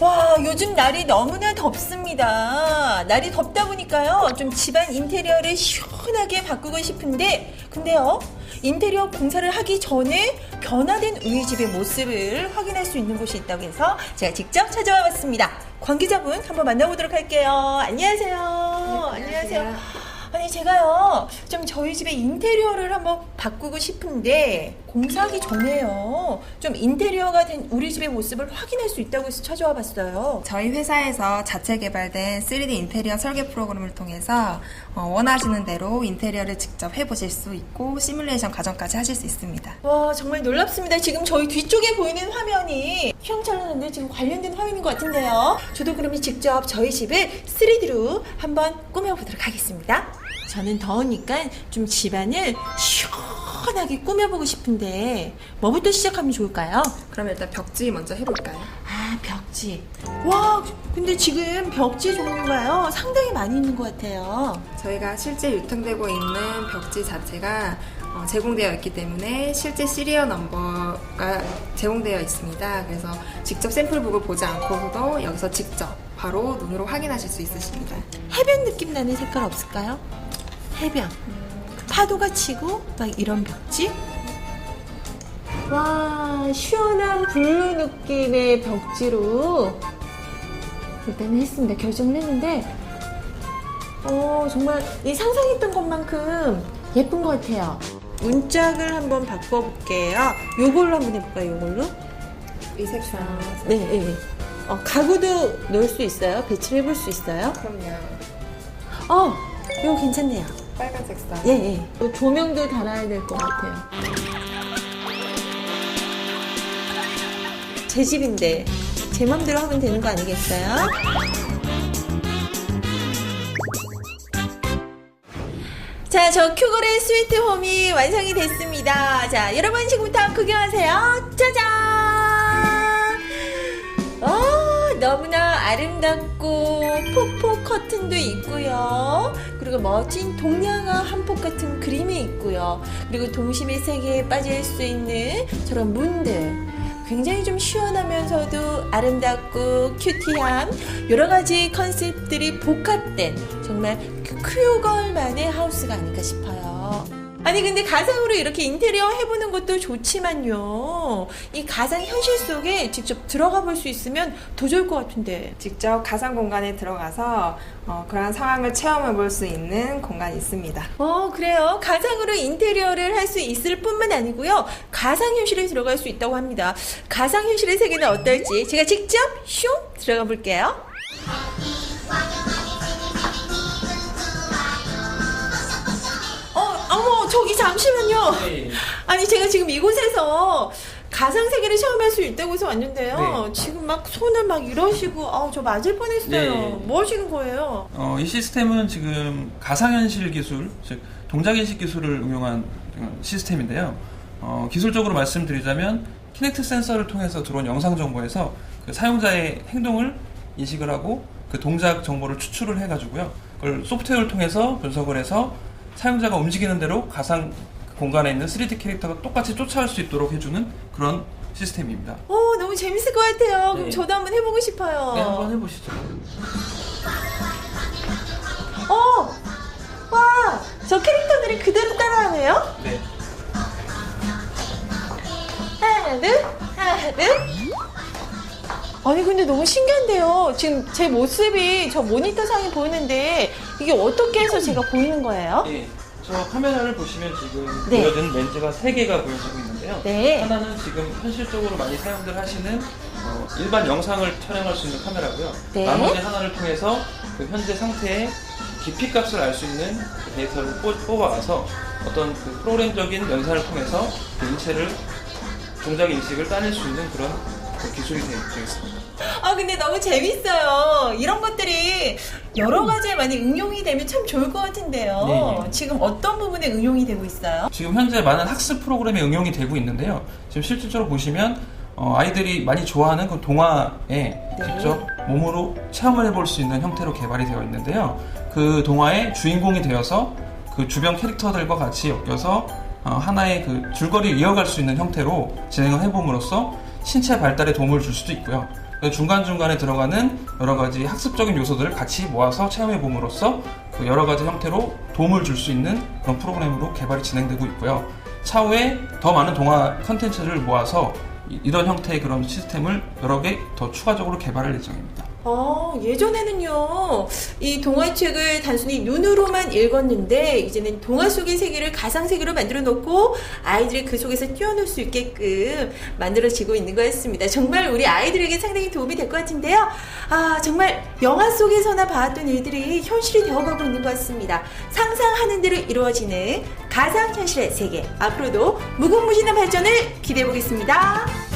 와, 요즘 날이 너무나 덥습니다. 날이 덥다 보니까요, 좀 집안 인테리어를 시원하게 바꾸고 싶은데, 근데요, 인테리어 공사를 하기 전에 변화된 우리 집의 모습을 확인할 수 있는 곳이 있다고 해서 제가 직접 찾아와 봤습니다. 관계자분 한번 만나보도록 할게요. 안녕하세요. 안녕하세요. 아니 제가요 좀 저희 집의 인테리어를 한번 바꾸고 싶은데 공사하기 전에요. 좀 인테리어가 된 우리 집의 모습을 확인할 수 있다고 해서 찾아와 봤어요. 저희 회사에서 자체 개발된 3D 인테리어 설계 프로그램을 통해서 어, 원하시는 대로 인테리어를 직접 해보실 수 있고 시뮬레이션 과정까지 하실 수 있습니다. 와 정말 놀랍습니다. 지금 저희 뒤쪽에 보이는 화면이 휘황찬란한데 지금 관련된 화면인 것 같은데요. 저도 그러면 직접 저희 집을 3D로 한번 꾸며보도록 하겠습니다. 저는 더우니까 좀 집안을 시원하게 꾸며보고 싶은데 뭐부터 시작하면 좋을까요? 그럼 일단 벽지 먼저 해볼까요? 아, 벽지. 와, 근데 지금 벽지 종류가요, 상당히 많이 있는 것 같아요. 저희가 실제 유통되고 있는 벽지 자체가 어, 제공되어 있기 때문에 실제 시리얼 넘버가 제공되어 있습니다. 그래서 직접 샘플북을 보지 않고서도 여기서 직접 바로 눈으로 확인하실 수 있으십니다. 해변 느낌 나는 색깔 없을까요? 해변. 파도가 치고, 막 이런 벽지? 와, 시원한 블루 느낌의 벽지로 일단은 했습니다. 결정을 했는데, 어, 정말 이 상상했던 것만큼 예쁜 것 같아요. 문짝을 한번 바꿔볼게요. 요걸로 한번 해볼까요, 요걸로? 이 색상. 네, 네, 네. 어, 가구도 넣을 수 있어요? 배치를 해볼 수 있어요? 그럼요. 어, 이거 괜찮네요. 빨간 색상. 예, 예. 또 조명도 달아야 될 것 같아요. 제 집인데 제 맘대로 하면 되는 거 아니겠어요? 자, 저 큐골의 스위트 홈이 완성이 됐습니다. 자, 여러분 지금부터 구경하세요. 짜잔! 어, 너무나 아름답고 폭포 커튼도 있고요. 그리고 멋진 동양화 한폭 같은 그림이 있고요. 그리고 동심의 세계에 빠질 수 있는 저런 문들. 굉장히 좀 시원하면서도 아름답고 큐티한 여러 가지 컨셉들이 복합된 정말 큐어걸만의 하우스가 아닐까 싶어요. 아니 근데 가상으로 이렇게 인테리어 해보는 것도 좋지만요. 이 가상 현실 속에 직접 들어가 볼 수 있으면 더 좋을 것 같은데. 직접 가상 공간에 들어가서 어, 그러한 상황을 체험해 볼 수 있는 공간이 있습니다. 어, 그래요. 가상으로 인테리어를 할 수 있을 뿐만 아니고요. 가상 현실에 들어갈 수 있다고 합니다. 가상 현실의 세계는 어떨지 제가 직접 슝 들어가 볼게요. 저기 잠시만요. 네. 아니, 제가 지금 이곳에서 가상 세계를 체험할 수 있다고 해서 왔는데요. 네. 지금 막 손을 막 이러시고, 아우, 저 맞을 뻔했어요. 네. 뭐 하시는 거예요? 어, 이 시스템은 지금 가상현실 기술, 즉 동작 인식 기술을 응용한 시스템인데요. 어, 기술적으로 말씀드리자면 키넥트 센서를 통해서 들어온 영상 정보에서 그 사용자의 행동을 인식을 하고 그 동작 정보를 추출을 해가지고요. 그걸 소프트웨어를 통해서 분석을 해서 사용자가 움직이는 대로 가상 공간에 있는 3D 캐릭터가 똑같이 쫓아올 수 있도록 해주는 그런 시스템입니다. 어, 너무 재밌을 것 같아요. 그럼 네. 저도 한번 해보고 싶어요. 네, 한번 해보시죠. 어! 와! 저 캐릭터들이 그대로 따라하네요? 네. 하나, 둘, 하나, 둘. 아니, 근데 너무 신기한데요. 지금 제 모습이 저 모니터 상에 보이는데 이게 어떻게 해서 제가 보이는 거예요? 네, 저 카메라를 보시면 지금 네. 보여진 렌즈가 3개가 보여지고 있는데요. 네. 하나는 지금 현실적으로 많이 사용들 하시는 어, 일반 영상을 촬영할 수 있는 카메라고요. 네. 나머지 하나를 통해서 그 현재 상태의 깊이 값을 알 수 있는 그 데이터를 뽑- 뽑아와서 어떤 그 프로그램적인 연산을 통해서 그 인체를 동작 인식을 따낼 수 있는 그런 그 기술이 되어 있습니다. 아, 근데 너무 재밌어요. 이런 것들이 여러 가지에 많이 응용이 되면 참 좋을 것 같은데요. 네. 지금 어떤 부분에 응용이 되고 있어요? 지금 현재 많은 학습 프로그램에 응용이 되고 있는데요. 지금 실질적으로 보시면 어, 아이들이 많이 좋아하는 그 동화에 직접 몸으로 체험을 해볼 수 있는 형태로 개발이 되어 있는데요. 그 동화의 주인공이 되어서 그 주변 캐릭터들과 같이 엮여서 어, 하나의 그 줄거리를 이어갈 수 있는 형태로 진행을 해봄으로써 신체 발달에 도움을 줄 수도 있고요. 그 중간중간에 들어가는 여러 가지 학습적인 요소들을 같이 모아서 체험해 봄으로써 그 여러 가지 형태로 도움을 줄 수 있는 그런 프로그램으로 개발이 진행되고 있고요. 차후에 더 많은 동화 컨텐츠를 모아서 이- 이런 형태의 그런 시스템을 여러 개 더 추가적으로 개발할 예정입니다. 어, 예전에는요, 이 동화책을 단순히 눈으로만 읽었는데, 이제는 동화 속의 세계를 가상세계로 만들어 놓고, 아이들이 그 속에서 뛰어놀 수 있게끔 만들어지고 있는 것 같습니다. 정말 우리 아이들에게 상당히 도움이 될 것 같은데요. 아, 정말 영화 속에서나 봐왔던 일들이 현실이 되어가고 있는 것 같습니다. 상상하는 대로 이루어지는 가상현실의 세계. 앞으로도 무궁무진한 발전을 기대해 보겠습니다.